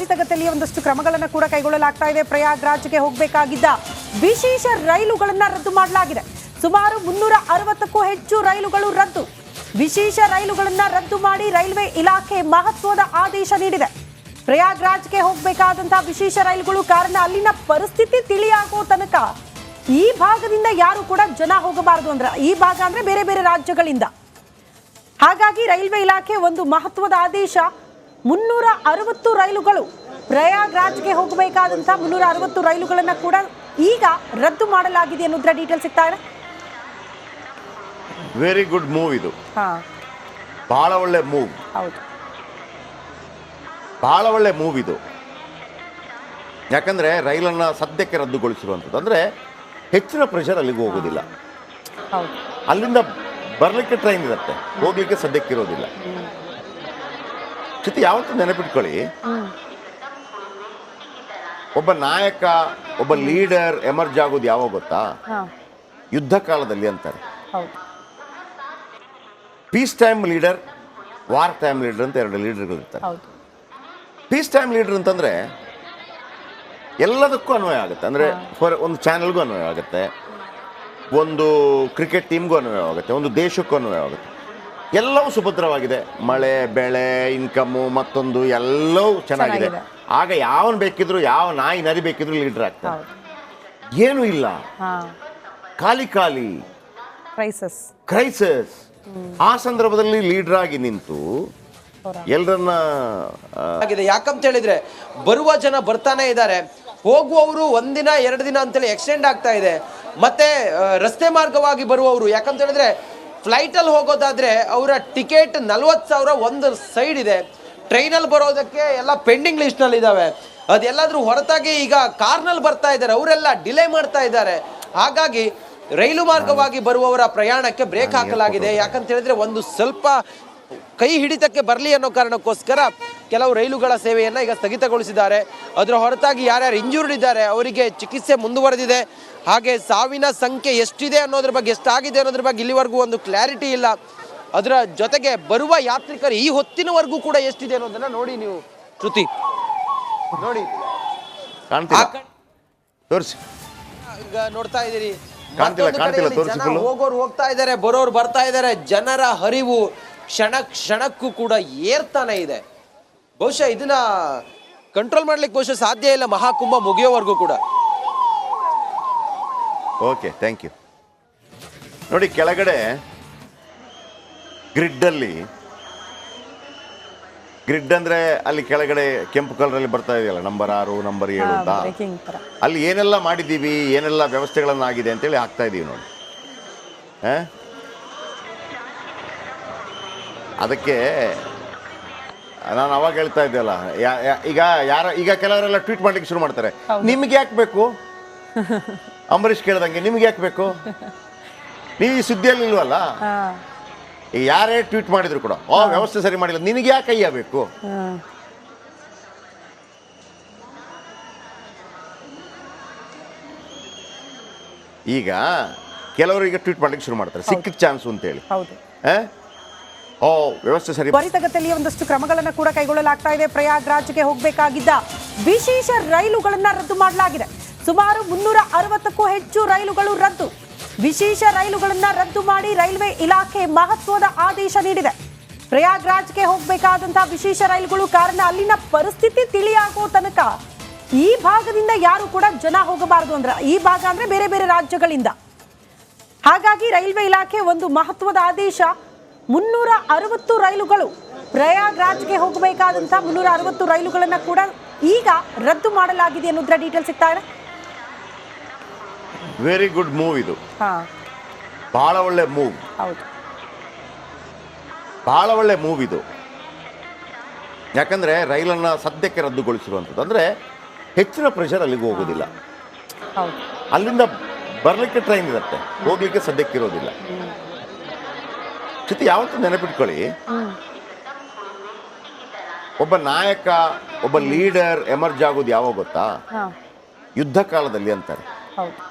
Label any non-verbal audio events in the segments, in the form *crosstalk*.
ತ್ವರಿತಗತಿಯಲ್ಲಿ ಒಂದಷ್ಟು ಕ್ರಮಗಳನ್ನು ಕೂಡ ಕೈಗೊಳ್ಳಲಾಗ್ತಾ ಇದೆ. ಪ್ರಯಾಗ್ರಾಜ್ಗೆ ಹೋಗಬೇಕಾಗಿದ್ದ ವಿಶೇಷ ರೈಲುಗಳನ್ನು ರದ್ದು ಮಾಡಲಾಗಿದೆ. ಸುಮಾರು ಮುನ್ನೂರ ಅರವತ್ತಕ್ಕೂ ಹೆಚ್ಚು ರೈಲುಗಳು ರದ್ದು. ವಿಶೇಷ ರೈಲುಗಳನ್ನು ರದ್ದು ಮಾಡಿ ರೈಲ್ವೆ ಇಲಾಖೆ ಮಹತ್ವದ ಆದೇಶ ನೀಡಿದೆ. ಪ್ರಯಾಗ್ರಾಜ್ಗೆ ಹೋಗಬೇಕಾದಂತಹ ವಿಶೇಷ ರೈಲುಗಳು ಕಾರಣ ಅಲ್ಲಿನ ಪರಿಸ್ಥಿತಿ ತಿಳಿಯಾಗೋ ತನಕ ಈ ಭಾಗದಿಂದ ಯಾರು ಕೂಡ ಜನ ಹೋಗಬಾರದು ಅಂದ್ರೆ, ಈ ಭಾಗ ಅಂದ್ರೆ ಬೇರೆ ಬೇರೆ ರಾಜ್ಯಗಳಿಂದ. ಹಾಗಾಗಿ ರೈಲ್ವೆ ಇಲಾಖೆ ಒಂದು ಮಹತ್ವದ ಆದೇಶ. ಮುನ್ನೂರ ಅರವತ್ತು ರೈಲುಗಳು ಪ್ರಯಾಗ್ರಾಜ್ಗೆ ಹೋಗಬೇಕಾದಂತಹ ಮುನ್ನೂರ ಅರವತ್ತು ರೈಲುಗಳನ್ನು ಕೂಡ ಈಗ ರದ್ದು ಮಾಡಲಾಗಿದೆ ಅನ್ನೋದ್ರ ಡೀಟೇಲ್ ಸಿಗ್ತಾ ಇದೆ. ವೆರಿ ಗುಡ್ ಮೂವ್ ಇದು. ಬಹಳ ಒಳ್ಳೆ ಮೂವ್ ಹೌದು. ಬಹಳ ಒಳ್ಳೆ ಮೂವ್ ಇದು. ಯಾಕಂದ್ರೆ ರೈಲನ್ನು ಸದ್ಯಕ್ಕೆ ರದ್ದುಗೊಳಿಸಿರುವಂಥದ್ದು. ಅಂದ್ರೆ ಹೆಚ್ಚಿನ ಪ್ರೆಷರ್ ಅಲ್ಲಿಗೆ ಹೋಗೋದಿಲ್ಲ. ಅಲ್ಲಿಂದ ಬರಲಿಕ್ಕೆ ಟ್ರೈನ್ ಇರುತ್ತೆ. ಹೋಗ್ಲಿಕ್ಕೆ ಸದ್ಯಕ್ಕೆ ಇರೋದಿಲ್ಲ. ಚಿತಿ ಯಾವತ್ತೂ ನೆನಪಿಟ್ಕೊಳ್ಳಿ. ಒಬ್ಬ ನಾಯಕ ಒಬ್ಬ ಲೀಡರ್ ಎಮರ್ಜ್ ಆಗೋದು ಯಾವಾಗ ಗೊತ್ತಾ? ಯುದ್ಧ ಕಾಲದಲ್ಲಿ ಅಂತಾರೆ. Peace time leader war time leader ಅಂತ ಎರಡು ಲೀಡರ್ಗಳು ಇರ್ತಾರೆ ಪೀಸ್ ಟೈಮ್ ಲೀಡರ್ ಅಂತಂದ್ರೆ ಎಲ್ಲದಕ್ಕೂ ಅನ್ವಯ ಆಗುತ್ತೆ. ಅಂದರೆ ಫಾರ್ ಒಂದು ಚಾನೆಲ್ಗೂ ಅನ್ವಯ ಆಗುತ್ತೆ. ಒಂದು ಕ್ರಿಕೆಟ್ ಟೀಮ್ಗೂ ಅನ್ವಯ ಆಗುತ್ತೆ ಒಂದು ದೇಶಕ್ಕೂ ಅನ್ವಯ ಆಗುತ್ತೆ ಎಲ್ಲವೂ ಸುಭದ್ರವಾಗಿದೆ. ಮಳೆ ಬೆಳೆ ಇನ್ಕಮ್ಮು ಮತ್ತೊಂದು ಎಲ್ಲವೂ ಚೆನ್ನಾಗಿದೆ. ಆಗ ಯಾವನ್ ಬೇಕಿದ್ರು ಯಾವ ನಾಯಿ ನರಿ ಬೇಕಿದ್ರು ಲೀಡರ್ ಆಗ್ತಾರೆ. ಏನು ಇಲ್ಲ. ಖಾಲಿ ಖಾಲಿ. ಕ್ರೈಸಸ್ ಕ್ರೈಸಿಸ್ ಆ ಸಂದರ್ಭದಲ್ಲಿ ಲೀಡರ್ ಆಗಿ ನಿಂತು. ಎಲ್ಲರನ್ನ ಆಗಿದೆ. ಯಾಕಂತ ಹೇಳಿದ್ರೆ ಬರುವ ಜನ ಬರ್ತಾನೆ ಇದ್ದಾರೆ. ಹೋಗುವವರು ಒಂದಿನ ಎರಡು ದಿನ ಅಂತೇಳಿ ಎಕ್ಸ್ಟೆಂಡ್ ಆಗ್ತಾ ಇದೆ. ಮತ್ತೆ ರಸ್ತೆ ಮಾರ್ಗವಾಗಿ ಬರುವವರು. ಯಾಕಂತ ಹೇಳಿದ್ರೆ ಫ್ಲೈಟ್ ಹೋಗೋದಾದರೆ ಅವರ ಟಿಕೆಟ್ ನಲ್ವತ್ತು ಸಾವಿರ ಒಂದು ಸೈಡ್ ಇದೆ. ಟ್ರೈನಲ್ಲಿ ಬರೋದಕ್ಕೆ ಎಲ್ಲ ಪೆಂಡಿಂಗ್ ಲಿಸ್ಟ್ನಲ್ಲಿ ಇದ್ದಾವೆ ಅದೆಲ್ಲಾದ್ರೂ ಹೊರತಾಗಿ ಈಗ ಕಾರ್ನಲ್ಲಿ ಬರ್ತಾ ಇದ್ದಾರೆ. ಅವರೆಲ್ಲ ಡಿಲೇ ಮಾಡ್ತಾ ಇದ್ದಾರೆ. ಹಾಗಾಗಿ ರೈಲು ಮಾರ್ಗವಾಗಿ ಬರುವವರ ಪ್ರಯಾಣಕ್ಕೆ ಬ್ರೇಕ್ ಹಾಕಲಾಗಿದೆ. ಯಾಕಂತ ಹೇಳಿದ್ರೆ ಒಂದು ಸ್ವಲ್ಪ ಕೈ ಹಿಡಿತಕ್ಕೆ ಬರಲಿ ಅನ್ನೋ ಕಾರಣಕ್ಕೋಸ್ಕರ ಕೆಲವು ರೈಲುಗಳ ಸೇವೆಯನ್ನು ಈಗ ಸ್ಥಗಿತಗೊಳಿಸಿದ್ದಾರೆ. ಅದರ ಹೊರತಾಗಿ ಯಾರ್ಯಾರು ಇಂಜೂರ್ಡ್ ಇದ್ದಾರೆ ಅವರಿಗೆ ಚಿಕಿತ್ಸೆ ಮುಂದುವರೆದಿದೆ. ಹಾಗೆ ಸಾವಿನ ಸಂಖ್ಯೆ ಎಷ್ಟಿದೆ ಅನ್ನೋದ್ರ ಬಗ್ಗೆ ಎಷ್ಟಾಗಿದೆ ಅನ್ನೋದ್ರ ಬಗ್ಗೆ ಇಲ್ಲಿವರೆಗೂ ಒಂದು ಕ್ಲಾರಿಟಿ ಇಲ್ಲ. ಅದರ ಜೊತೆಗೆ ಬರುವ ಯಾತ್ರಿಕರು ಈ ಹೊತ್ತಿನವರೆಗೂ ಕೂಡ ಎಷ್ಟಿದೆ ಅನ್ನೋದನ್ನ ನೋಡಿ ನೀವು ಶ್ರುತಿ. ನೋಡಿ. ಕಾಣ್ತಿಲ್ಲ. ತೋರಿಸಿ. ಈಗ ನೋಡ್ತಾ ಇದ್ದೀರಿ. ಕಾಣ್ತಿಲ್ಲ, ಕಾಣ್ತಿಲ್ಲ. ಹೋಗೋರು ಹೋಗ್ತಾ ಇದಾರೆ ಬರೋರು ಬರ್ತಾ ಇದಾರೆ ಜನರ ಹರಿವು ಕ್ಷಣ ಕ್ಷಣಕ್ಕೂ ಕೂಡ ಏರ್ತಾನೆ ಇದೆ. ಬಹುಶಃ ಇದನ್ನ ಕಂಟ್ರೋಲ್ ಮಾಡ್ಲಿಕ್ಕೆ ಬಹುಶಃ ಸಾಧ್ಯ ಇಲ್ಲ ಮಹಾಕುಂಭ ಮುಗಿಯೋವರೆಗೂ ಕೂಡ. ಓಕೆ ಥ್ಯಾಂಕ್ ಯು ನೋಡಿ ಕೆಳಗಡೆ ಗ್ರಿಡ್ಡಲ್ಲಿ ಗ್ರಿಡ್ ಅಂದರೆ ಅಲ್ಲಿ ಕೆಳಗಡೆ ಕೆಂಪು ಕಲರಲ್ಲಿ ಬರ್ತಾ ಇದೆಯಲ್ಲ ನಂಬರ್ ಆರು ನಂಬರ್ ಏಳು ಅಂತ? ಅಲ್ಲಿ ಏನೆಲ್ಲ ಮಾಡಿದ್ದೀವಿ ಏನೆಲ್ಲ ವ್ಯವಸ್ಥೆಗಳನ್ನು ಆಗಿದೆ ಅಂತೇಳಿ ಹಾಕ್ತಾ ಇದ್ದೀವಿ ನೋಡಿ? ಅದಕ್ಕೆ ನಾನು ಅವಾಗ ಹೇಳ್ತಾ ಇದ್ದೆಲ್ಲ ಈಗ ಯಾರ ಈಗ ಕೆಲವರೆಲ್ಲ ಟ್ವೀಟ್ ಮಾಡ್ಲಿಕ್ಕೆ ಶುರು ಮಾಡ್ತಾರೆ. ನಿಮ್ಗೆ ಯಾಕೆ ಬೇಕು? *laughs* ಅಂಬರೀಷ್ ಕೇಳ್ದಂಗೆ ನಿಮ್ಗೆ ಯಾಕೆ ಬೇಕು? ನೀವು ಈ ಸುದ್ದಿಯಲ್ಲಿ ಇಲ್ವಲ್ಲ? ಯಾರೇ ಟ್ವೀಟ್ ಮಾಡಿದ್ರು ಕೂಡ ಓ ವ್ಯವಸ್ಥೆ ಸರಿ ಮಾಡಿಲ್ಲ ನಿನಗೆ ಯಾಕೆ ಅಯ್ಯ ಬೇಕು? ಈಗ ಕೆಲವರು ಈಗ ಟ್ವೀಟ್ ಮಾಡ್ಲಿಕ್ಕೆ ಶುರು ಮಾಡ್ತಾರೆ ಸಿಕ್ಕಿದ ಚಾನ್ಸ್ ಅಂತೇಳಿ. ಹೌದು. ಆ? ಓ ವ್ಯವಸ್ಥೆ ಸರಿ ತ್ವರಿತಗತಿಯಲ್ಲಿ ಒಂದಷ್ಟು ಕ್ರಮಗಳನ್ನು ಕೂಡ ಕೈಗೊಳ್ಳಲಾಗ್ತಾ ಇದೆ. ಪ್ರಯಾಗ್ರಾಜ್ಗೆ ಹೋಗಬೇಕಾಗಿದ್ದ ವಿಶೇಷ ರೈಲುಗಳನ್ನ ರದ್ದು ಮಾಡಲಾಗಿದೆ. ಸುಮಾರು ಮುನ್ನೂರ ಅರವತ್ತಕ್ಕೂ ಹೆಚ್ಚು ರೈಲುಗಳು ರದ್ದು. ವಿಶೇಷ ರೈಲುಗಳನ್ನ ರದ್ದು ಮಾಡಿ ರೈಲ್ವೆ ಇಲಾಖೆ ಮಹತ್ವದ ಆದೇಶ ನೀಡಿದೆ. ಪ್ರಯಾಗ್ರಾಜ್ಗೆ ಹೋಗಬೇಕಾದಂತಹ ವಿಶೇಷ ರೈಲುಗಳು ಕಾರಣ ಅಲ್ಲಿನ ಪರಿಸ್ಥಿತಿ ತಿಳಿಯಾಗುವ ತನಕ ಈ ಭಾಗದಿಂದ ಯಾರು ಕೂಡ ಜನ ಹೋಗಬಾರದು ಅಂದ್ರೆ, ಈ ಭಾಗ ಅಂದ್ರೆ ಬೇರೆ ಬೇರೆ ರಾಜ್ಯಗಳಿಂದ. ಹಾಗಾಗಿ ರೈಲ್ವೆ ಇಲಾಖೆ ಒಂದು ಮಹತ್ವದ ಆದೇಶ ಮುನ್ನೂರ ಅರವತ್ತು ರೈಲುಗಳು ಪ್ರಯಾಗ್ರಾಜ್ಗೆ ಹೋಗಬೇಕಾದಂತಹ ಮುನ್ನೂರ ಅರವತ್ತು ರೈಲುಗಳನ್ನ ಕೂಡ ಈಗ ರದ್ದು ಮಾಡಲಾಗಿದೆ ಅನ್ನೋದ್ರ ಡೀಟೇಲ್ ಸಿಗ್ತಾ ಇದೆ. ವೆರಿ ಗುಡ್ ಮೂವ್ ಇದು. ಬಹಳ ಒಳ್ಳೆ ಮೂವ್ ಹೌದು. ಬಹಳ ಒಳ್ಳೆ ಮೂವ್ ಇದು. ಯಾಕಂದ್ರೆ ರೈಲನ್ನು ಸದ್ಯಕ್ಕೆ ರದ್ದುಗೊಳಿಸಿರುವಂಥದ್ದು. ಅಂದ್ರೆ ಹೆಚ್ಚಿನ ಪ್ರೆಷರ್ ಅಲ್ಲಿಗೆ ಹೋಗೋದಿಲ್ಲ. ಅಲ್ಲಿಂದ ಬರಲಿಕ್ಕೆ ಟ್ರೈನ್ ಇರುತ್ತೆ. ಹೋಗ್ಲಿಕ್ಕೆ ಸದ್ಯಕ್ಕೆ ಇರೋದಿಲ್ಲ. ಜೊತೆ ಯಾವತ್ತೂ ನೆನಪಿಟ್ಕೊಳ್ಳಿ. ಒಬ್ಬ ನಾಯಕ ಒಬ್ಬ ಲೀಡರ್ ಎಮರ್ಜ್ ಆಗೋದು ಯಾವಾಗ ಗೊತ್ತಾ? ಯುದ್ಧ ಕಾಲದಲ್ಲಿ ಅಂತಾರೆ. ಹೌದು.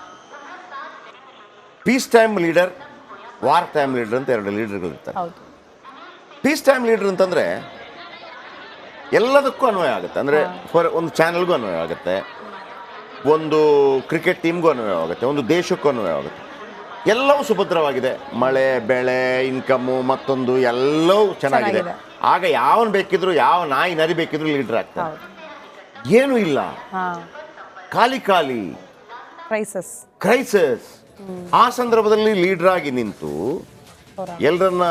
Peace time leader war time leader ಅಂತ ಎರಡು ಲೀಡರ್ಗಳು ಇರ್ತಾರೆ. ಪೀಸ್ ಟೈಮ್ ಲೀಡರ್ ಅಂತಂದರೆ ಎಲ್ಲದಕ್ಕೂ ಅನ್ವಯ ಆಗುತ್ತೆ. ಅಂದರೆ ಫಾರ್ ಒಂದು ಚಾನಲ್ಗೂ ಅನ್ವಯ ಆಗುತ್ತೆ. ಒಂದು ಕ್ರಿಕೆಟ್ ಟೀಮ್ಗೂ ಅನ್ವಯ ಆಗುತ್ತೆ. ಒಂದು ದೇಶಕ್ಕೂ ಅನ್ವಯ ಆಗುತ್ತೆ. ಎಲ್ಲವೂ ಸುಭದ್ರವಾಗಿದೆ. ಮಳೆ ಬೆಳೆ ಇನ್ಕಮ್ಮು ಮತ್ತೊಂದು ಎಲ್ಲವೂ ಚೆನ್ನಾಗಿದೆ. ಆಗ ಯಾವನ್ ಬೇಕಿದ್ರು ಯಾವ ನಾಯಿ ನರಿ ಬೇಕಿದ್ರು ಲೀಡರ್ ಆಗ್ತಾರೆ. ಏನು ಇಲ್ಲ. ಖಾಲಿ ಖಾಲಿ. ಕ್ರೈಸಸ್ ಕ್ರೈಸಿಸ್ ಆ ಸಂದರ್ಭದಲ್ಲಿ ಲೀಡರ್ ಆಗಿ ನಿಂತು ಎಲ್ಲರನ್ನ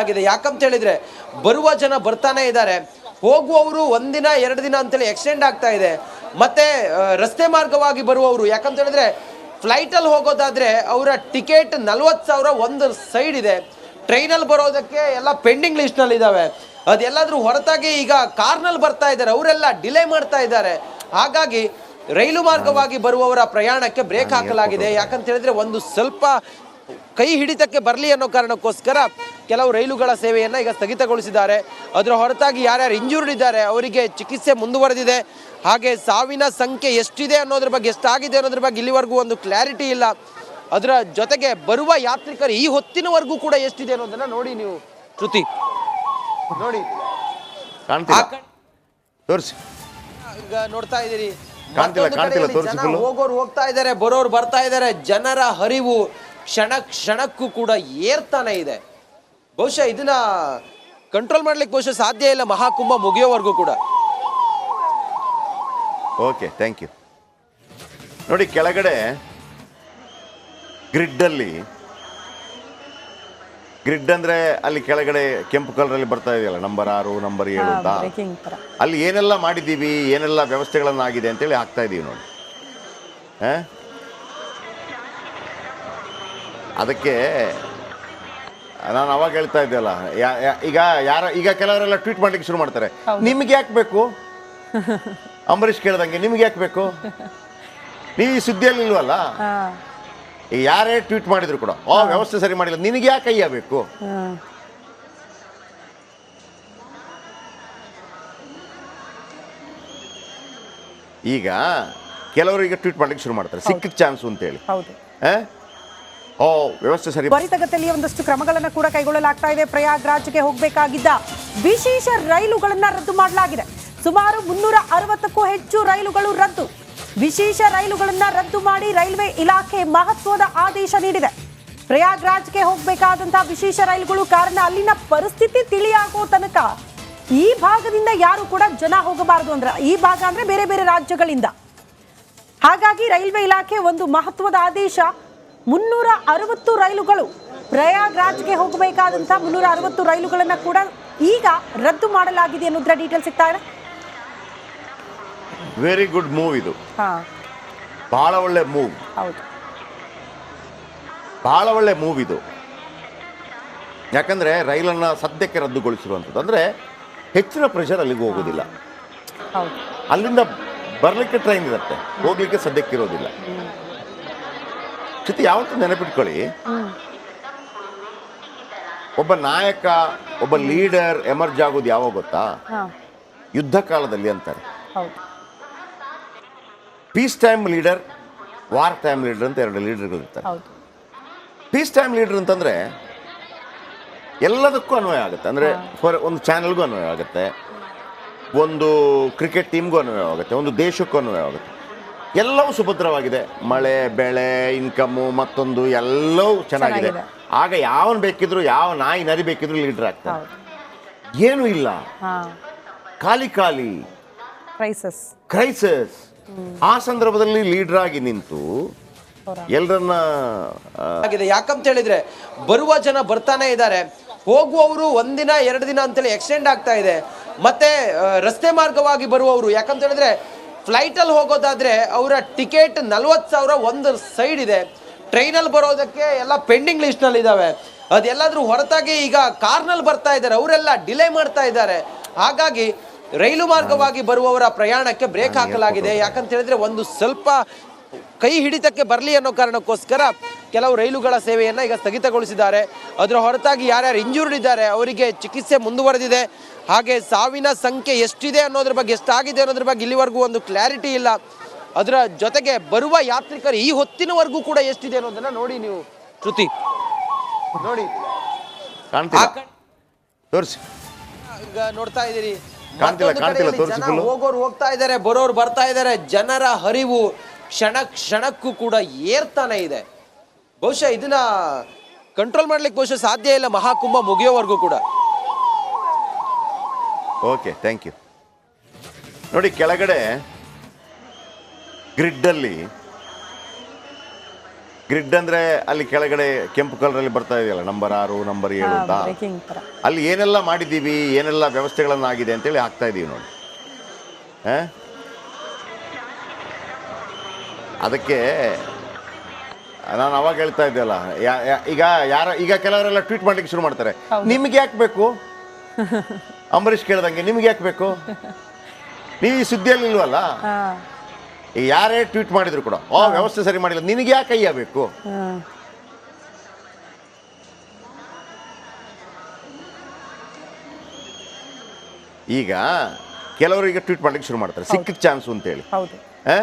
ಆಗಿದೆ. ಯಾಕಂತ ಹೇಳಿದ್ರೆ, ಬರುವ ಜನ ಬರ್ತಾನೆ ಇದ್ದಾರೆ. ಹೋಗುವವರು ಒಂದಿನ, ಎರಡು ದಿನ ಅಂತೇಳಿ ಎಕ್ಸ್ಟೆಂಡ್ ಆಗ್ತಾ ಇದೆ. ಮತ್ತೆ ರಸ್ತೆ ಮಾರ್ಗವಾಗಿ ಬರುವವರು, ಯಾಕಂತ ಹೇಳಿದ್ರೆ ಫ್ಲೈಟ್ ಅಲ್ಲಿ ಹೋಗೋದಾದ್ರೆ ಅವರ ಟಿಕೆಟ್ ನಲ್ವತ್ತು ಸಾವಿರ ಒಂದು ಸೈಡ್ ಇದೆ. ಟ್ರೈನಲ್ಲಿ ಬರೋದಕ್ಕೆ ಎಲ್ಲ ಪೆಂಡಿಂಗ್ ಲಿಸ್ಟ್ನಲ್ಲಿ ಇದಾವೆ. ಅದೆಲ್ಲಾದ್ರೂ ಹೊರತಾಗಿ ಈಗ ಕಾರ್ನಲ್ಲಿ ಬರ್ತಾ ಇದ್ದಾರೆ. ಅವರೆಲ್ಲ ಡಿಲೇ ಮಾಡ್ತಾ ಇದ್ದಾರೆ. ಹಾಗಾಗಿ ರೈಲು ಮಾರ್ಗವಾಗಿ ಬರುವವರ ಪ್ರಯಾಣಕ್ಕೆ ಬ್ರೇಕ್ ಹಾಕಲಾಗಿದೆ. ಯಾಕಂತ ಹೇಳಿದ್ರೆ ಒಂದು ಸ್ವಲ್ಪ ಕೈ ಹಿಡಿತಕ್ಕೆ ಬರಲಿ ಅನ್ನೋ ಕಾರಣಕ್ಕೋಸ್ಕರ ಕೆಲವು ರೈಲುಗಳ ಸೇವೆಯನ್ನು ಈಗ ಸ್ಥಗಿತಗೊಳಿಸಿದ್ದಾರೆ. ಅದರ ಹೊರತಾಗಿ ಯಾರ್ಯಾರು ಇಂಜೂರ್ಡ್ ಇದ್ದಾರೆ ಅವರಿಗೆ ಚಿಕಿತ್ಸೆ ಮುಂದುವರೆದಿದೆ. ಹಾಗೆ ಸಾವಿನ ಸಂಖ್ಯೆ ಎಷ್ಟಿದೆ ಅನ್ನೋದ್ರ ಬಗ್ಗೆ ಎಷ್ಟಾಗಿದೆ ಅನ್ನೋದ್ರ ಬಗ್ಗೆ ಇಲ್ಲಿವರೆಗೂ ಒಂದು ಕ್ಲಾರಿಟಿ ಇಲ್ಲ. ಅದರ ಜೊತೆಗೆ ಬರುವ ಯಾತ್ರಿಕರು ಈ ಹೊತ್ತಿನವರೆಗೂ ಕೂಡ ಎಷ್ಟಿದೆ ಅನ್ನೋದನ್ನ ನೋಡಿ ನೀವು. ಶ್ರುತಿ ನೋಡಿ. ತೋರಿಸಿ. ಈಗ ನೋಡ್ತಾ ಇದ್ದೀರಿ. ಕಾಣ್ತಿಲ್ಲ, ಮತ್ತೊಂದು ಕಾಣ್ತಿಲ್ಲ, ಕಡೆಯಲ್ಲಿ ಜನ ಹೋಗೋರು ಹೋಗ್ತಾ ಇದ್ದಾರೆ ಬರೋರು ಬರ್ತಾ ಇದ್ದಾರೆ ಜನರ ಹರಿವು ಕ್ಷಣ ಕ್ಷಣಕ್ಕೂ ಕೂಡ ಏರ್ತಾನೆ ಇದೆ. ಬಹುಶಃ ಇದನ್ನ ಕಂಟ್ರೋಲ್ ಮಾಡ್ಲಿಕ್ಕೆ ಬಹುಶಃ ಸಾಧ್ಯ ಇಲ್ಲ ಮಹಾಕುಂಭ ಮುಗಿಯೋವರೆಗೂ ಕೂಡ. ಓಕೆ ಥ್ಯಾಂಕ್ ಯು ನೋಡಿ ಕೆಳಗಡೆ ಗ್ರಿಡ್ಡಲ್ಲಿ ಗ್ರಿಡ್ ಅಂದ್ರೆ ಅಲ್ಲಿ ಕೆಳಗಡೆ ಕೆಂಪು ಕಲರಲ್ಲಿ ಬರ್ತಾ ಇದೆಯಲ್ಲ ನಂಬರ್ ಆರು ನಂಬರ್ ಏಳು ಅಂತ? ಬ್ರೇಕಿಂಗ್ ಅಲ್ಲಿ ಏನೆಲ್ಲ ಮಾಡಿದ್ದೀವಿ ಏನೆಲ್ಲ ವ್ಯವಸ್ಥೆಗಳನ್ನಾಗಿದೆ ಅಂತೇಳಿ ಹಾಕ್ತಾ ಇದ್ದೀವಿ ನೋಡಿ. ಆ? ಅದಕ್ಕೆ ನಾನು ಅವಾಗ ಹೇಳ್ತಾ ಇದ್ದೆಲ್ಲ ಯಾ- ಯಾ- ಈಗ ಯಾರ ಈಗ ಕೆಲವರೆಲ್ಲ ಟ್ವೀಟ್ ಮಾಡ್ಲಿಕ್ಕೆ ಶುರು ಮಾಡ್ತಾರೆ. ನಿಮ್ಗೆ ಯಾಕೆ ಬೇಕು? ಅಂಬರೀಷ್ ಕೇಳ್ದಂಗೆ ನಿಮ್ಗೆ ಯಾಕೆ ಬೇಕು? *laughs* ನೀವು ಈ ಸುದ್ದಿಯಲ್ಲಿ ಇಲ್ವಲ್ಲ? ಹಾ. ಯಾರೇ ಟ್ವೀಟ್ ಮಾಡಿದ್ರು ಕೂಡ ಆ ವ್ಯವಸ್ಥೆ ಸರಿ ಮಾಡಿಲ್ಲ ನಿನಗೆ ಯಾಕೆ ಕೈಯಬೇಕು ಬೇಕು? ಈಗ ಕೆಲವರು ಈಗ ಟ್ವೀಟ್ ಮಾಡ್ಲಿಕ್ಕೆ ಶುರು ಮಾಡ್ತಾರೆ ಸಿಕ್ಕಿದ ಅಂತ ಹೇಳಿ ಹೌದು? ಓ ವ್ಯವಸ್ಥೆ ಸರಿ ತ್ವರಿತಗತಿಯಲ್ಲಿ ಒಂದಷ್ಟು ಕ್ರಮಗಳನ್ನು ಕೂಡ ಕೈಗೊಳ್ಳಲಾಗ್ತಾ ಇದೆ. ಪ್ರಯಾಗ್ರಾಜ್ಗೆ ಹೋಗಬೇಕಾಗಿದ್ದ ವಿಶೇಷ ರೈಲುಗಳನ್ನ ರದ್ದು ಮಾಡಲಾಗಿದೆ. ಸುಮಾರು ಮುನ್ನೂರ ಅರವತ್ತಕ್ಕೂ ಹೆಚ್ಚು ರೈಲುಗಳು ರದ್ದು. ವಿಶೇಷ ರೈಲುಗಳನ್ನ ರದ್ದು ಮಾಡಿ ರೈಲ್ವೆ ಇಲಾಖೆ ಮಹತ್ವದ ಆದೇಶ ನೀಡಿದೆ. ಪ್ರಯಾಗ್ರಾಜ್ಗೆ ಹೋಗಬೇಕಾದಂತಹ ವಿಶೇಷ ರೈಲುಗಳು ಕಾರಣ ಅಲ್ಲಿನ ಪರಿಸ್ಥಿತಿ ತಿಳಿಯಾಗೋ ತನಕ ಈ ಭಾಗದಿಂದ ಯಾರು ಕೂಡ ಜನ ಹೋಗಬಾರದು ಅಂದ್ರೆ, ಈ ಭಾಗ ಅಂದ್ರೆ ಬೇರೆ ಬೇರೆ ರಾಜ್ಯಗಳಿಂದ. ಹಾಗಾಗಿ ರೈಲ್ವೆ ಇಲಾಖೆ ಒಂದು ಮಹತ್ವದ ಆದೇಶ. ಮುನ್ನೂರ ಅರವತ್ತು ರೈಲುಗಳು ಪ್ರಯಾಗ್ರಾಜ್ಗೆ ಹೋಗಬೇಕಾದಂತಹ ಮುನ್ನೂರ ಅರವತ್ತು ರೈಲುಗಳನ್ನು ಕೂಡ ಈಗ ರದ್ದು ಮಾಡಲಾಗಿದೆ ಅನ್ನೋದ್ರ ಡೀಟೇಲ್ ಸಿಗ್ತಾ ಇದೆ. ವೆರಿ ಗುಡ್ ಮೂವ್ ಇದು. ಬಹಳ ಒಳ್ಳೆ ಮೂವ್ ಹೌದು. ಬಹಳ ಒಳ್ಳೆ ಮೂವ್ ಇದು. ಯಾಕಂದ್ರೆ ರೈಲನ್ನು ಸದ್ಯಕ್ಕೆ ರದ್ದುಗೊಳಿಸಿರುವಂಥದ್ದು. ಅಂದ್ರೆ ಹೆಚ್ಚಿನ ಪ್ರೆಷರ್ ಅಲ್ಲಿಗೆ ಹೋಗೋದಿಲ್ಲ ಅಲ್ಲಿಂದ ಬರಲಿಕ್ಕೆ ಟ್ರೈನ್ ಇರುತ್ತೆ. ಹೋಗ್ಲಿಕ್ಕೆ ಸದ್ಯಕ್ಕೆ ಇರೋದಿಲ್ಲ. ಜೊತೆ ಯಾವತ್ತೂ ನೆನಪಿಟ್ಕೊಳ್ಳಿ. ಒಬ್ಬ ನಾಯಕ ಒಬ್ಬ ಲೀಡರ್ ಎಮರ್ಜ್ ಆಗೋದು ಯಾವಾಗ ಗೊತ್ತಾ? ಯುದ್ಧ ಕಾಲದಲ್ಲಿ ಅಂತಾರೆ. ಹೌದು. Peace time leader war time leader ಅಂತ ಎರಡು ಲೀಡರ್ಗಳು ಇರ್ತಾರೆ. ಹೌದು. ಪೀಸ್ ಟೈಮ್ ಲೀಡರ್ ಅಂತಂದರೆ ಎಲ್ಲದಕ್ಕೂ ಅನ್ವಯ ಆಗುತ್ತೆ. ಅಂದರೆ ಫಾರ್ ಒಂದು ಚಾನಲ್ಗೂ ಅನ್ವಯ ಆಗುತ್ತೆ. ಒಂದು ಕ್ರಿಕೆಟ್ ಟೀಮ್ಗೂ ಅನ್ವಯ ಆಗುತ್ತೆ. ಒಂದು ದೇಶಕ್ಕೂ ಅನ್ವಯ ಆಗುತ್ತೆ. ಎಲ್ಲವೂ ಸುಭದ್ರವಾಗಿದೆ. ಮಳೆ ಬೆಳೆ ಇನ್ಕಮ್ಮು ಮತ್ತೊಂದು ಎಲ್ಲವೂ ಚೆನ್ನಾಗಿದೆ. ಆಗ ಯಾವನ್ ಬೇಕಿದ್ರು ಯಾವ ನಾಯಿ ನರಿ ಬೇಕಿದ್ರು ಲೀಡರ್ ಆಗ್ತಾರೆ. ಏನೂ ಇಲ್ಲ. ಖಾಲಿ ಖಾಲಿ ಕ್ರೈಸಸ್ ಕ್ರೈಸಿಸ್ ಆ ಸಂದರ್ಭದಲ್ಲಿ ಲೀಡರ್ ಆಗಿ ನಿಂತು ಎಲ್ಲರನ್ನ ಆಗಿದೆ. ಯಾಕಂತ ಹೇಳಿದ್ರೆ, ಬರುವ ಜನ ಬರ್ತಾನೆ ಇದ್ದಾರೆ. ಹೋಗುವವರು ಒಂದಿನ, ಎರಡು ದಿನ ಅಂತೇಳಿ ಎಕ್ಸ್ಟೆಂಡ್ ಆಗ್ತಾ ಇದೆ. ಮತ್ತೆ ರಸ್ತೆ ಮಾರ್ಗವಾಗಿ ಬರುವವರು, ಯಾಕಂತ ಹೇಳಿದ್ರೆ ಫ್ಲೈಟ್ ಅಲ್ಲಿ ಹೋಗೋದಾದ್ರೆ ಅವರ ಟಿಕೆಟ್ ನಲ್ವತ್ತು ಸಾವಿರ ಒಂದು ಸೈಡ್ ಇದೆ. ಟ್ರೈನಲ್ಲಿ ಬರೋದಕ್ಕೆ ಎಲ್ಲ ಪೆಂಡಿಂಗ್ ಲಿಸ್ಟ್ನಲ್ಲಿ ಇದಾವೆ. ಅದೆಲ್ಲಾದ್ರೂ ಹೊರತಾಗಿ ಈಗ ಕಾರ್ನಲ್ಲಿ ಬರ್ತಾ ಇದ್ದಾರೆ. ಅವರೆಲ್ಲ ಡಿಲೇ ಮಾಡ್ತಾ ಇದ್ದಾರೆ. ಹಾಗಾಗಿ ರೈಲು ಮಾರ್ಗವಾಗಿ ಬರುವವರ ಪ್ರಯಾಣಕ್ಕೆ ಬ್ರೇಕ್ ಹಾಕಲಾಗಿದೆ. ಯಾಕಂತ ಹೇಳಿದ್ರೆ ಒಂದು ಸ್ವಲ್ಪ ಕೈ ಹಿಡಿತಕ್ಕೆ ಬರಲಿ ಅನ್ನೋ ಕಾರಣಕ್ಕೋಸ್ಕರ ಕೆಲವು ರೈಲುಗಳ ಸೇವೆಯನ್ನು ಈಗ ಸ್ಥಗಿತಗೊಳಿಸಿದ್ದಾರೆ. ಅದರ ಹೊರತಾಗಿ ಯಾರ್ಯಾರು ಇಂಜೂರ್ಡ್ ಇದ್ದಾರೆ ಅವರಿಗೆ ಚಿಕಿತ್ಸೆ ಮುಂದುವರೆದಿದೆ. ಹಾಗೆ ಸಾವಿನ ಸಂಖ್ಯೆ ಎಷ್ಟಿದೆ ಅನ್ನೋದ್ರ ಬಗ್ಗೆ ಎಷ್ಟಾಗಿದೆ ಅನ್ನೋದ್ರ ಬಗ್ಗೆ ಇಲ್ಲಿವರೆಗೂ ಒಂದು ಕ್ಲಾರಿಟಿ ಇಲ್ಲ. ಅದರ ಜೊತೆಗೆ ಬರುವ ಯಾತ್ರಿಕರು ಈ ಹೊತ್ತಿನವರೆಗೂ ಕೂಡ ಎಷ್ಟಿದೆ ಅನ್ನೋದನ್ನ ನೋಡಿ ನೀವು ಶ್ರುತಿ. ನೋಡಿ. ತೋರಿಸಿ. ಈಗ ನೋಡ್ತಾ ಇದ್ದೀರಿ. ಕಾಣ್ತಿಲ್ಲ ಮತ್ತೊಂದು ಕಾಣ್ತಿಲ್ಲ ತೋರಿಸಿ ಜನ ಹೋಗೋರು ಹೋಗ್ತಾ ಇದ್ದಾರೆ ಬರೋರು ಬರ್ತಾ ಇದ್ದಾರೆ ಜನರ ಹರಿವು ಕ್ಷಣ ಕ್ಷಣಕ್ಕೂ ಕೂಡ ಏರ್ತಾನೆ ಇದೆ. ಬಹುಶಃ ಇದನ್ನ ಕಂಟ್ರೋಲ್ ಮಾಡ್ಲಿಕ್ಕೆ ಬಹುಶಃ ಸಾಧ್ಯ ಇಲ್ಲ ಮಹಾಕುಂಭ ಮುಗಿಯೋವರೆಗೂ ಕೂಡ. ಓಕೆ ಥ್ಯಾಂಕ್ ಯು ನೋಡಿ ಕೆಳಗಡೆ ಗ್ರಿಡ್ಡಲ್ಲಿ ಗ್ರಿಡ್ ಅಂದ್ರೆ ಅಲ್ಲಿ ಕೆಳಗಡೆ ಕೆಂಪು ಕಲರಲ್ಲಿ ಬರ್ತಾ ಇದೆಯಲ್ಲ ನಂಬರ್ ಆರು ನಂಬರ್ ಏಳು ಅಂತ. ಬ್ರೇಕಿಂಗ್ ಅಲ್ಲಿ ಏನೆಲ್ಲ ಮಾಡಿದ್ದೀವಿ ಏನೆಲ್ಲ ವ್ಯವಸ್ಥೆಗಳನ್ನು ಆಗಿದೆ ಅಂತೇಳಿ ಹಾಕ್ತಾ ಇದ್ದೀವಿ ನೋಡಿ. ಆ? ಅದಕ್ಕೆ ನಾನು ಅವಾಗ ಹೇಳ್ತಾ ಇದ್ದೆಲ್ಲ ಅಲ್ಲ ಯಾ- ಈಗ ಯಾರ ಈಗ ಕೆಲವರೆಲ್ಲ ಟ್ವೀಟ್ ಮಾಡ್ಲಿಕ್ಕೆ ಶುರು ಮಾಡ್ತಾರೆ. ನಿಮ್ಗೆ ಯಾಕೆ ಬೇಕು? ಅಂಬರೀಷ್ ಕೇಳ್ದಂಗೆ ನಿಮ್ಗೆ ಯಾಕೆ ಬೇಕು? *laughs* ನೀವು ಈ ಸುದ್ದಿಯಲ್ಲಿ ಇಲ್ವಲ್ಲ? ಹಾ. ಯಾರೇ ಟ್ವೀಟ್ ಮಾಡಿದ್ರು ಕೂಡ ಆ ವ್ಯವಸ್ಥೆ ಸರಿ ಮಾಡಿಲ್ಲ ನಿನಗೆ ಯಾಕೆ ಕೈಯಬೇಕು ಬೇಕು? ಈಗ ಕೆಲವರು ಈಗ ಟ್ವೀಟ್ ಮಾಡ್ಲಿಕ್ಕೆ ಶುರು ಮಾಡ್ತಾರೆ ಸಿಕ್ಕಿದ ಅಂತ ಹೇಳಿ ಹೌದು. ಆ?